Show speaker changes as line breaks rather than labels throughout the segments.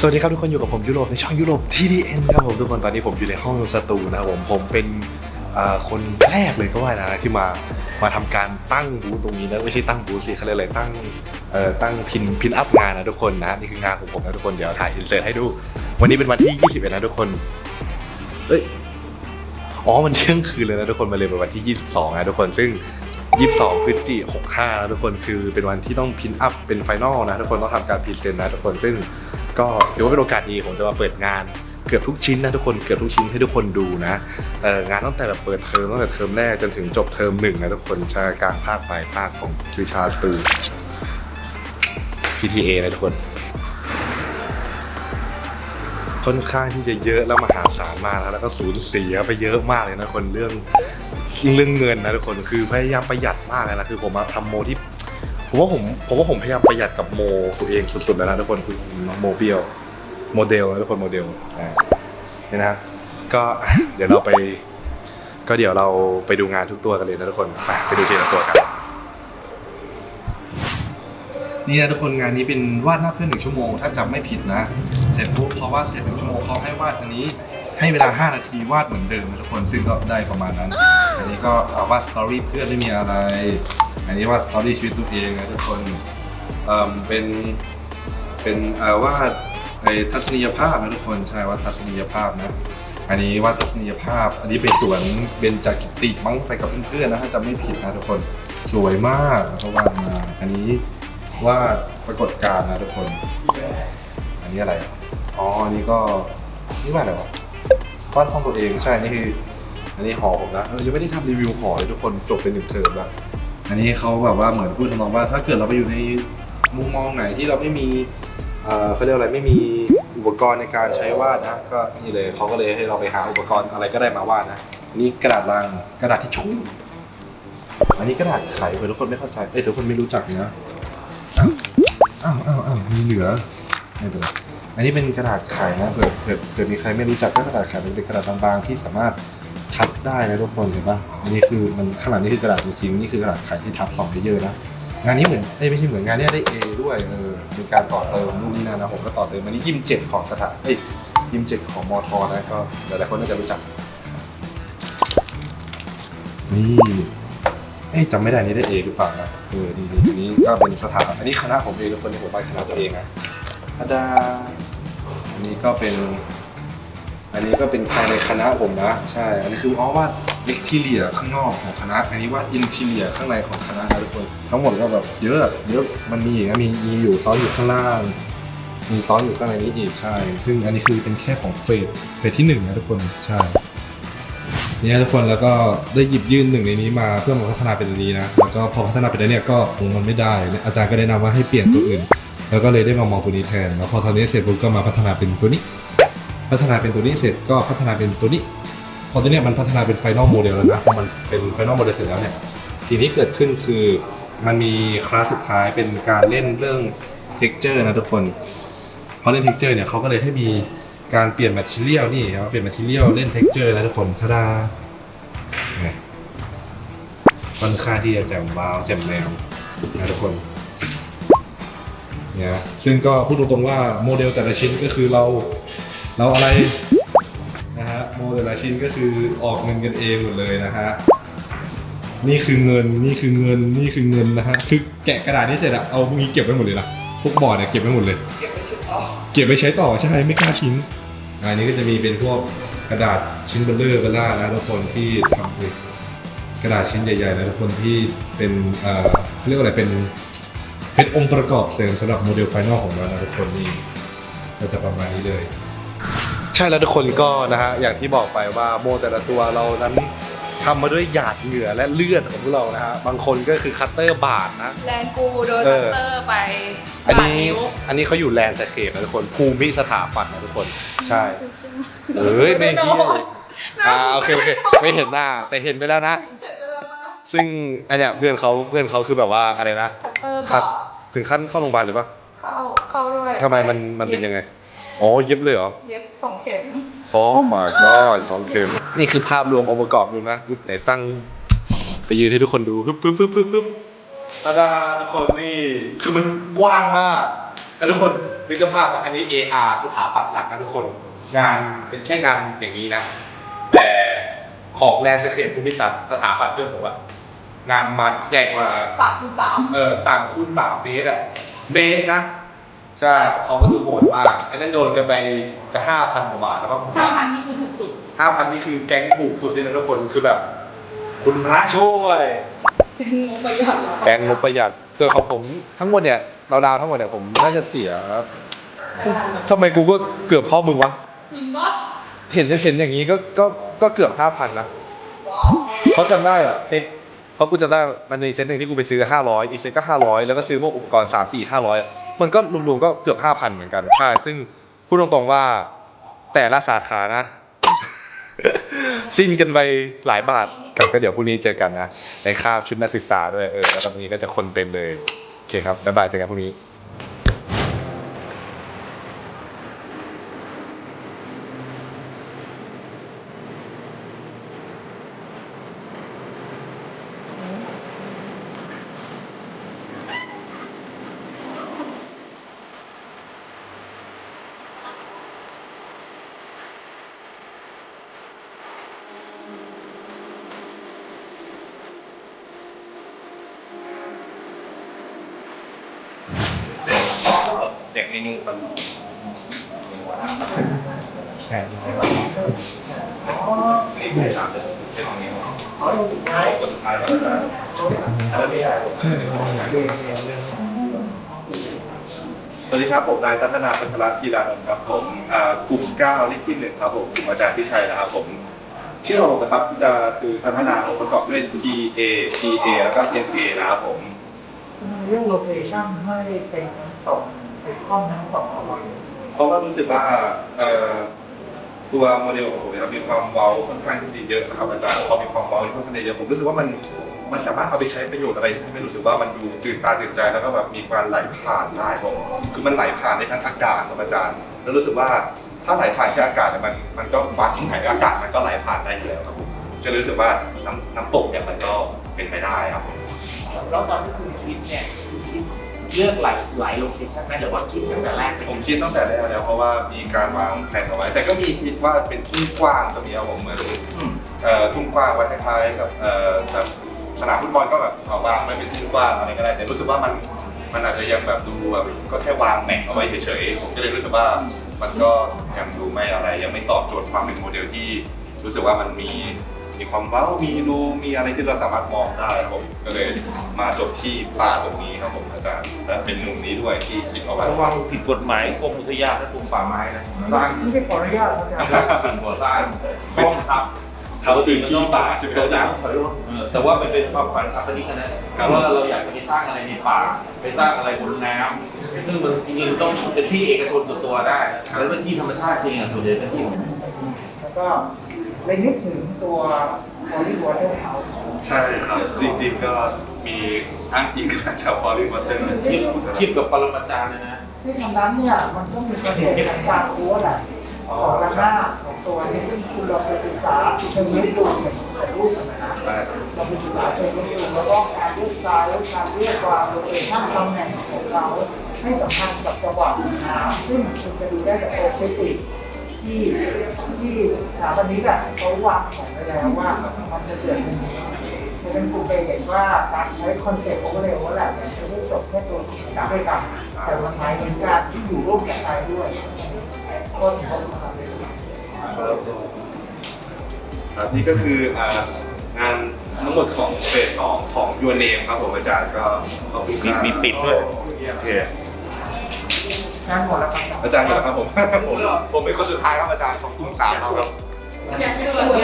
สวัสดีครับทุกคนอยู่กับผมยุโรปในช่องยุโรป TDN ครับผมทุกคนตอนนี้ผมอยู่ในห้องสตูนะครับผมผมเป็นคนแรกเลยก็ว่านะที่มามาทำการตั้งบูธตรงนี้นะไม่ใช่ตั้งบูธสิเขาเรียกอะไรตั้งเอ่อตั้งพินพินอัพงานนะทุกคนนะนี่คืองานของผมนะทุกคนเดี๋ยวถ่ายอินเสิร์ตให้ดู วันนี้เป็นวันที่ 21 นะทุกคนเอ้ยอ๋อมันเที่ยงคืนเลยนะทุกคนมาเลยเป็นวันที่ 22นะทุกคนซึ่ง 22พฤศจิ65นะทุกคนคือเป็นวันที่ต้องพินอัพเป็นไฟนอลนะทุกคนต้องทำการพรีเซนต์นะทุกคนซึ่ง ก็ถือว่าเป็นโอกาสดีผมจะมาเปิดงานเกือบทุกชิ้นนะทุกคนเกือบทุกชิ้นให้ทุกคนดูนะงานตั้งแต่แบบเปิดเทอมตั้งแต่เทอมแรกจนถึงจบเทอมหนึ่งนะทุกคนชากลางภาคปลายภาคของวิชาสตู PTA นะทุกคน ค่อนข้างที่จะเยอะแล้วมหาศาลมากนะแล้วก็สูญเสียไปเยอะมากเลยนะคนเรื่องเรื่องเงินนะทุกคนคือพยายามประหยัดมากเลยนะคือผมมาทำโมที่ ผมว่าผมผมว่าผมพยายามประหยัดกับโมตัวเองสุดๆแล้วนะทุกคนคือน้องโมเบียวโมเดลนะทุกคนโมเดลอ่านี่นะก็เดี๋ยวเราไป ก็เดี๋ยวเราไปดูงานทุกตัวกันเลยนะทุกคนไปไปดูทีละตัวกันนี่นะทุกคนงานนี้เป็นวาดหน้าเพื่อนหนึ่งชั่วโมง ถ้าจำไม่ผิดนะ เสร็จปุ๊บพอวาดเสร็จหนึ่งชั่วโมงเขาให้วาดอันนี้ ให้เวลา 5 นาทีวาดเหมือนเดิมนะทุกคนซึ่งก็ได้ประมาณนั้น อันนี้ก็เอาวาดสตอรี่เพื่อนไม่มีอะไร อันนี้ว่าสตอรี่ชีวิตตัวเองนะทุกคนเอ่อเป็นเป็นเอ่อวาดไอ้ทัศนียภาพนะทุกคนใช่ว่าทัศนียภาพนะอันนี้วาดทัศนียภาพ อันนี้เป็นสวนเบญจกิติมั้งไปกับเพื่อนๆนะถ้าจำไม่ผิดนะทุกคนสวยมากแล้วก็วาดมาอันนี้วาดปรากฏการณ์นะทุกคน อันนี้อะไรอ๋ออันนี้ก็นี่วาดอะไรวะวาดห้องตัวเองใช่นี่คืออันนี้หอผมนะเออยังไม่ได้ทำรีวิวหอเลยทุกคนจบเป็นหนึ่งเทอมแล้ว อันนี้เขาแบบว่าเหมือนพูดทำนองว่า ถ้าเกิดเราไปอยู่ในมุมมองไหนที่เราไม่มีเอ่อเขาเรียกอะไรไม่มีอุปกรณ์ในการใช้วาดนะก็นี่เลยเขาก็เลยให้เราไปหาอุปกรณ์อะไรก็ได้มาวาดนะนี่กระดาษลังกระดาษทิชชู่อันนี้กระดาษไขเผื่อทุกคนไม่เข้าใจเอ้ยทุกคนไม่รู้จักนะอ้าวอ้าวอ้าวอ้าวมีเหลือไม่เป็นไรอันนี้เป็นกระดาษไขนะเผื่อเผื่อเผื่อมีใครไม่รู้จักก็กระดาษไขมันเป็นกระดาษบางๆที่สามารถ ทับได้นะทุกคนเห็นปะอันนี้คือมันข้างหลังนี่คือกระดาษจริงๆนี่คือกระดาษไขที่ทับสองเลเยอร์นะงานนี้เหมือนเอ้ยไม่ใช่เหมือนงานเนี้ยได้ A ด้วยเออเป็นการต่อเติมนู่นนี่นั่นนะผมก็ต่อเติมอันนี้ยิมเจ็ดของสถานเอ้ยยิมเจ็ดของมอทอนะก็หลายๆคนน่าจะรู้จักนี่เอ้ยจำไม่ได้นี่ได้ A หรือเปล่านะเออนี่นี่อันนี้ก็เป็นสถาอันนี้คณะผมเองทุกคนที่ผมไปคณะตัวเองนะอาดาอันนี้ก็เป็น อันนี้ก็เป็นภายในคณะผมนะ ใช่ อันนี้คืออ๋อวาดเอ็กทีเลียข้างนอกของคณะ อันนี้วาดอินทีเลียข้างในของคณะนะทุกคน ทั้งหมดก็แบบเยอะเยอะมันมีอย่างนี้มีมีอยู่ซ้อนอยู่ข้างล่าง มีซ้อนอยู่ข้างในนี้อีกใช่ ซึ่งอันนี้คือเป็นแค่ของเฟสเฟสที่หนึ่งนะทุกคนใช่เนี่ยทุกคนแล้วก็ได้หยิบยื่นหนึ่งในนี้มาเพื่อมาพัฒนาเป็นอันนี้นะแล้วก็พอพัฒนาเป็นอันเนี้ยก็คงมันไม่ได้ อาจารย์ก็แนะนำว่าให้เปลี่ยนตัวอื่น แล้วก็เลยได้มามองตัวนี้แทนแล้วพอตอนนี้เสร็จปุ๊บก็มาพัฒนาเป็นตัวนี้ พัฒนาเป็นตัวนี้เสร็จก็พัฒนาเป็นตัวนี้ พอตัวเนี้ยมันพัฒนาเป็นไฟนอลโมเดลแล้วนะพอมันเป็นไฟนอลโมเดลเสร็จแล้วเนี่ยสิ่งที่เกิดขึ้นคือมันมีคลาสสุดท้ายเป็นการเล่นเรื่อง texture นะทุกคนพอเล่น texture เนี่ยเขาก็เลยให้มีการเปลี่ยน material นี่ครับเปลี่ยน material เล่น texture นะทุกคนทาดาค่อนข้างที่จะแจ่มว้าวแจ่มแนวนะทุกคนเนี่ยซึ่งก็พูดตรงๆว่าโมเดลแต่ละชิ้นก็คือเรา เราอะไรนะฮะโมเดลแต่ละชิ้นก็คือออกเงินกันเองหมดเลยนะฮะนี่คือเงินนี่คือเงินนี่คือเงินนะฮะคือแกะกระดาษนี้เสร็จอะเอาพวกนี้เก็บไว้หมดเลยนะพวกบอร์ดเนี่ยเก็บไว้หมดเลย
เก็บไว้ชุดต่อ
เก็บไปใช้ต่อใช่ไม่กล้าทิ้งอันนี้ก็จะมีเป็นพวกกระดาษชิ้นเบลเลอร์เบลล่านะทุกคนที่ทำเป็นกระดาษชิ้นใหญ่ๆนะทุกคนที่เป็นเอ่อเขาเรียกว่าอะไรเป็นเป็นองค์ประกอบเสริมสำหรับโมเดลไฟนอลของเรานะทุกคนนี่ก็จะประมาณนี้เลย ใช่แล้วทุกคนก็นะฮะอย่างที่บอกไปว่าโมแต่ละตัวเรานั้นทำมาด้วยหยาดเหงื่อและเลือดของพวกเรานะฮะบางคนก็คือคัตเตอร์บาดนะ
แลนกูโดน
เอ
คั
อ
ตเตอร์ไป
อัน
บาด
นี้
นิ้ว
อันนี้เขาอยู่แลนด์สเคปนะทุกคนภูมิสถาปัตย์นะทุกคนใช่เอ้ยไม่เที่ยเลยอ่าโอเคโอเคไม่เห็นหน้า แต่เห็นไปแล้วนะ ซึ่งอันเนี้ยเพื่อนเขาเพื่อนเขาคือแบบว่าอะไรนะ
คัตเตอร์
ครับาบถึงขั้นเข้าโรงพยาบาลเลยปะ
เข้าเข้าด้วย
ทำไมมันมันเป็นยังไง อ๋อเย็บเลยเหรอ
เย็บสองเข็ม
โอ้ my god สองเข็ม นี่คือภาพรวมองค์ประกอบดูนะไหนตั้ง ไปยืนให้ทุกคนดูปึ๊บปึ๊บปึ๊บปึ๊บปึ๊บตาดาทุกคนนี่คือมันกว้างมากแล้วทุกคน
นึกภาพว่าอันนี้ AR สถาปัตย์หลักนะทุกคน งานเป็นแค่งานอย่างนี้นะ แต่ของแรงเสียดภูมิศาสตร์สถาปัตย์เรื่องผมว่างานมันใหญ่กว่า
สามคูณสาม
เออต่างคูณสามเมตรอะเมตรนะ ใช่เขาก็คือโหดมากอันนั้นโดนกันไปจะห้าพันกว่าบาทแล้วก็
ห้าพันนี่คือถูกสุด
ห้าพันนี่คือแก๊งถูกสุดเลยนะทุกคนคือแบบ คุณพระช่วย
เป็นงบประหยัดเหรอ
แกงงบประหยัดส่วนของผมทั้งหมดเนี่ยเราดาวๆทั้งหมดเนี่ยผมน่าจะเสียทำไมกูก็เกือบเข้ามึงวะ
จริงปะ
เห็นเห็นอย่างนี้ก็ก็ก็เกือบห้าพันนะ
ว้าว
เพราะจำได้อะเอ๊ะเพราะกูจำได้มันมีเซตหนึ่งที่กูไปซื้อห้าร้อยอีกเซตก็ห้าร้อยแล้วก็ซื้อพวกอุปกรณ์สามสี่ห้าร้อย มันก็รวมๆก็เกือบห้าพันเหมือนกันใช่ซึ่งพูดตรงๆว่าแต่ละสาขานะ สิ้นกันไปหลายบาทกันก็เดี๋ยวพรุ่งนี้เจอกันนะในคาบชุดนักศึกษาด้วยเออแล้วตอนนี้ก็จะคนเต็มเลยโอเคครับบ๊ายบายเจอกันพรุ่งนี้
เด็ก นี่นุ่งมัน
แค่
นี่ไม่ถามจะเป็นตรงนี้คนสุดท้ายคนสุดท้ายแล้วนะแล้วไม่ได้ผมสวัสดีครับผมนายพัฒนาพัฒรัตน์กีฬานนท์ครับผมอ่ากลุ่มเก้าเลขที่หนึ่งครับผมกลุ่มอาจารย์ที่ชัยนะครับผมชื่อเรานะครับจะคือพัฒนาองค์ประกอบด้วย T A T A แล้วก็ N A นะครับผม
เรื่องโลเคชั่นให้เป็นสอง เป็นห้องทั้งสองห้อง
เพราะว่ารู้สึกว่าเอ่อตัวโมเดลของผมเนี่ยมีความเบาค่อนข้างที่จะเยอะนะครับอาจารย์พอมีความเบาค่อนข้างที่จะเยอะผมรู้สึกว่ามันมันสามารถเอาไปใช้ประโยชน์อะไรที่ไม่รู้สึกว่ามันดูตื่นตาตื่นใจแล้วก็แบบมีการไหลผ่านได้ผมคือมันไหลผ่านได้ทั้งอากาศครับอาจารย์ แล้วรู้สึกว่าถ้าไหลผ่านแค่อากาศเนี่ยมันมันก็วัดที่ไหนอากาศมันก็ไหลผ่านได้อยู่แล้วครับผมจะรู้สึกว่าน้ำน้ำตกเนี่ยมันก็เป็นไปได้ครับผม
แล้วตอนที่คุณคิดเนี่ยคุณคิด เลือกหลายหลายโลเคชั่นไหมหรือว่าคิดตั้งแต่แรกเป็น
ผมคิดตั้งแต่แรกแล้วเพราะว่ามีการวางแผนเอาไว้ แต่ก็มีคิดว่าเป็นทุ่งกว้างก็มีครับผมเหมือนเอ่อทุ่งกว้างไว้คล้ายๆกับเอ่อแบบสนามฟุตบอลก็แบบเอาวางไว้เป็นทุ่งกว้างอะไรก็ได้แต่รู้สึกว่ามันมันอาจจะยังแบบดูแบบก็แค่วางแหม่งเอาไว้เฉยๆผมก็เลยรู้สึกว่ามันก็ยังดูไม่อะไร ยังไม่ตอบโจทย์ความเป็นโมเดลที่รู้สึกว่ามันมี มีความเว้ามีรูมีอะไรที่เราสามารถมองได้ครับผมก็เลยมาจบที่ป่าตรงนี้ครับผมอาจารย์และเป็นมุมนี้ด้วยที่คิดเอาไว้
ระวังผิดกฎหมายกรมอุทยานและกรมป่าไม้นะสร้าง
ไม่ได้ขออนุญาตอาจารย์
สิ่งก่อสร้างคล่องทับ
เขาตื่นที่ป่าใช่ไหม
เรา
อา
จะ
จารย์
ต้องถอยร่นเออแต่ว่ามันเป็นความฝันขับไปที่คณะเพราะว่าเราอยากจะไปสร้างอะไรในป่าไปสร้างอะไรบนน้ำซึ่งมันจริงๆต้องเป็นที่เอกชนส่วนตัวได้แล้วเป็นที่ธรรมชาติจริงอะส่วนใหญ่เป็นที่ของ
แล้วก็ เลยนึกถึงตัว Holy Water House
ใช่ครับ จริงๆก็มีอ้างอิงมาจากฟอร์ริวอเตอร์
เทียบเทียบกับปรมาจารย์เลยนะ
ซึ่งอันนั้นเนี่ยมันก็มีคอนเซ็ปต์ของการรู้แหละของระนาบของตัวนี้ซึ่งคุณลองไปศึกษาเชิงลึกดูเหมือนแต่รูปนะนะ
ได้ครับ
เราไปศึกษาเชิงลึกดูแล้วก็การเลือกสไตล์และการเลือกวางโลเคชั่นตำแหน่งของเราให้สัมพันธ์กับจังหวะของน้ำซึ่งคุณจะดูได้จากโอเคติก ที่ที่สถาปนิกอะเขาวางแผนไว้แล้วว่ามันจะเกิดเป็นยังไงดังนั้นคุณไปเห็นว่าการใช้คอนเซ็ปต์โอเวอร์เลว่าแหละเนี่ยไม่ได้จบแค่ตัวสถาปัตยกรรมแต่มันหมายถึงการที่อยู่ร่วมกับทรายด้วยก็ถือว่าทำได้ดี
ครับนี่ก็คืออ่างานทั้งหมดของเฟสสองของยูเนมครับผมอาจารย์ก็ขอบคุณครับ
มีปิดด้วย
โอเค
งานหมดแล้วครับ
อาจารย์อยู่แล้วครับผม ผมผมเป็นคนสุดท้ายครับอาจารย์ของกลุ่มสามครับ
อยากจะสวย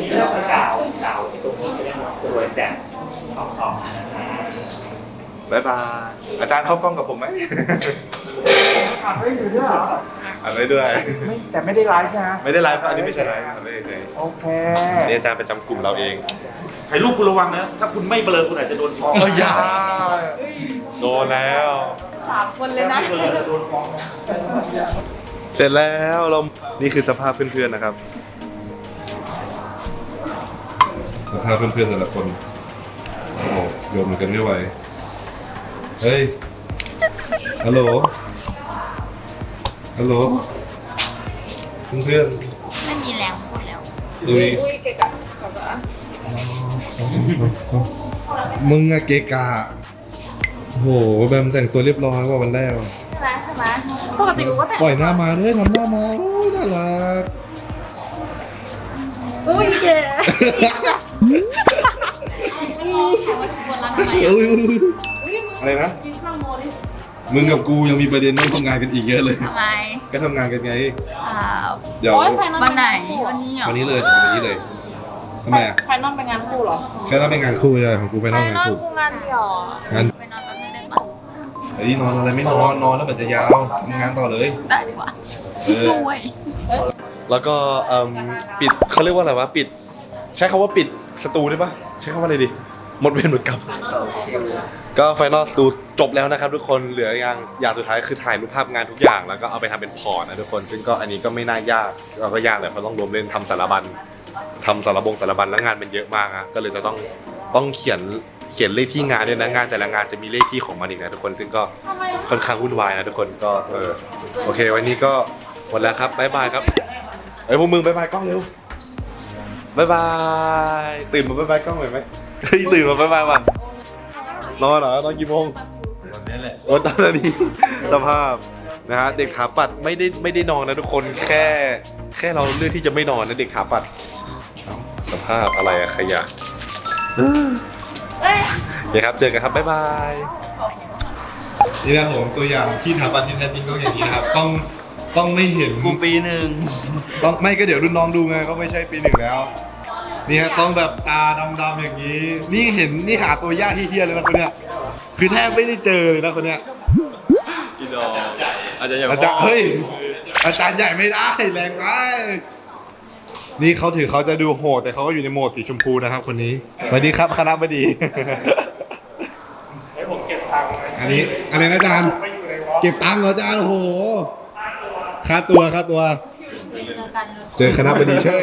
นี่เราไปกล่าวกล่าวที่ตรงนี้เรียกว่าสวยแบบสองสอง
บ๊ายบาย อาจารย์เข้ากล้องกับผมไหม
อ่านไว้อยู่ด้วยเหรอ
อันไว้ด้วย
ไม่แต่ไม่ได้ไลฟ์ใช่ไหม
ไม่ได้ไลฟ์ครับอันนี้ไม่ใช่ไลฟ์ครับไม่ได้เลย
โอเค
อันนี้อาจารย์ประจำกลุ่มเราเอง
ถ่ายรูปคุณระวังนะ ถ้าคุณไม่เบลอคุณอาจจะโดนฟ้อง
เอ้ยอยาโดนแล้ว
สามคนเลยนะ
ไม่เบลอจะโดนฟ้องนะ
เสร็จแล้วเรานี่คือสภาพเพื่อนๆนะครับ สภาพเพื่อนๆแต่ละคนโอ้โหโยนกันไม่ไหวเฮ้ยฮัลโหลฮัลโหลเพื่อน
ไม่มีแรงพูดแล้ว
ๆดูดิ
อุ้ยเกะกะขอบคุณ
มึงอะเกะกะ โอ้โหแบมแต่งตัวเรียบร้อยว่าวันแรกว่ะ
ใช่ไหมใช่ไหม
ปกติกูก็แต่ง
ปล่อยหน้ามาด้วยทำหน้ามาโอ้ยน่ารัก
อุ้ยแก
เอ้ยอะไรนะ
ยืนข้างโมดิ
มึงกับกูยังมีประเด็นต้องทำงานกันอีกเยอะเลย
ทำไม
ก็ทำงานกันไง
อ่า
เดี๋ยว
โอ้ยไฟนอล
วันไหนวันนี้เหรอ
วันนี้เลยวันนี้เลยทำไมอะ
ไฟนอลเป็นงานคู่เหรอ
แค่นั้นเป็นงานคู่ใช่ของกูไปนอกงานคู่
กูงานเดียว
งาน ไอ้ยนอนอะไรไม่นอนนอนแล้วมันจะยาวทำงานต่อเลย
ได้ดีกว่า
เออ
สวย
แล้วก็เอิ่มปิดเขาเรียกว่าอะไรวะปิด ใช้คำว่าปิดสตูได้ปะใช้คำว่าอะไรดีหมดเวรหมดกรรมก็ไฟนอลสตูจบแล้วนะครับทุกคนเหลืออย่างอย่างสุดท้ายคือถ่ายรูปภาพงานทุกอย่าง แล้วก็เอาไปทำเป็นพอร์ตนะทุกคนซึ่งก็อันนี้ก็ไม่น่ายากเราก็ยากแหละเพราะต้องรวมเล่นทำสารบัญทำสารบงสารบัญแล้วงานมันเยอะมากอะก็เลยจะต้องต้องเขียน เขียนเลขที่งานด้วยนะงานแต่ละงานจะมีเลขที่ของมันอีกนะทุกคนซึ่งก็ค่อนข้างวุ่นวายนะทุกคนก็เออโอเค วันนี้ก็หมดแล้วครับบ๊ายบายครับเอ้ยพวกมึงบายบายกล้องเร็วบายบายตื่นมาบายบายกล้องหน่อยไหมเฮ้ยตื่นมาบายบายว่ะนอนเหรอนอนกี่โมงวันนี้แหละโอ้ตอนนี้สภาพนะฮะเด็กถาปัดไม่ได้ไม่ได้นอนนะทุกคนแค่แค่เราเลือกที่จะไม่นอนนะเด็กถาปัดเอ้าสภาพอะไรอะขยะ โอเคครับ เจอกันครับ บ๊ายบาย
นี่นะผมตัวอย่างที่ถาปันที่แท้จริงต้องอย่างนี้นะครับ ต้องต้องไม่เห็น
กูปีหนึ่ง
ต้องไม่ก็เดี๋ยวรุ่นน้องดูไงก็ไม่ใช่ปีหนึ่งแล้วเนี่ยต้องแบบตาดำๆอย่างนี้ นี่เห็นนี่หาตัวยากที่เฮียเลยนะคนเนี้ยคือแทบไม่ได้เจอเลยนะคนเนี้ย
อีดออาจจะอย่าง
อาจารย์เฮ้ยอาจารย์ใหญ่ไม่ได้แรงไป นี่เขาถือเขาจะดูโหดแต่เขาก็อยู่ในโหมดสีชมพูนะครับคนนี้สวัสดีครับคณะบดี
ให้ผมเก็บตังค์
อันนี้อะไรนะอาจารย์เก็บตังค์เหรออาจารย์โอ้โหค่าตัวค่าตัว
เจอกัน
เจอคณะบดีเชย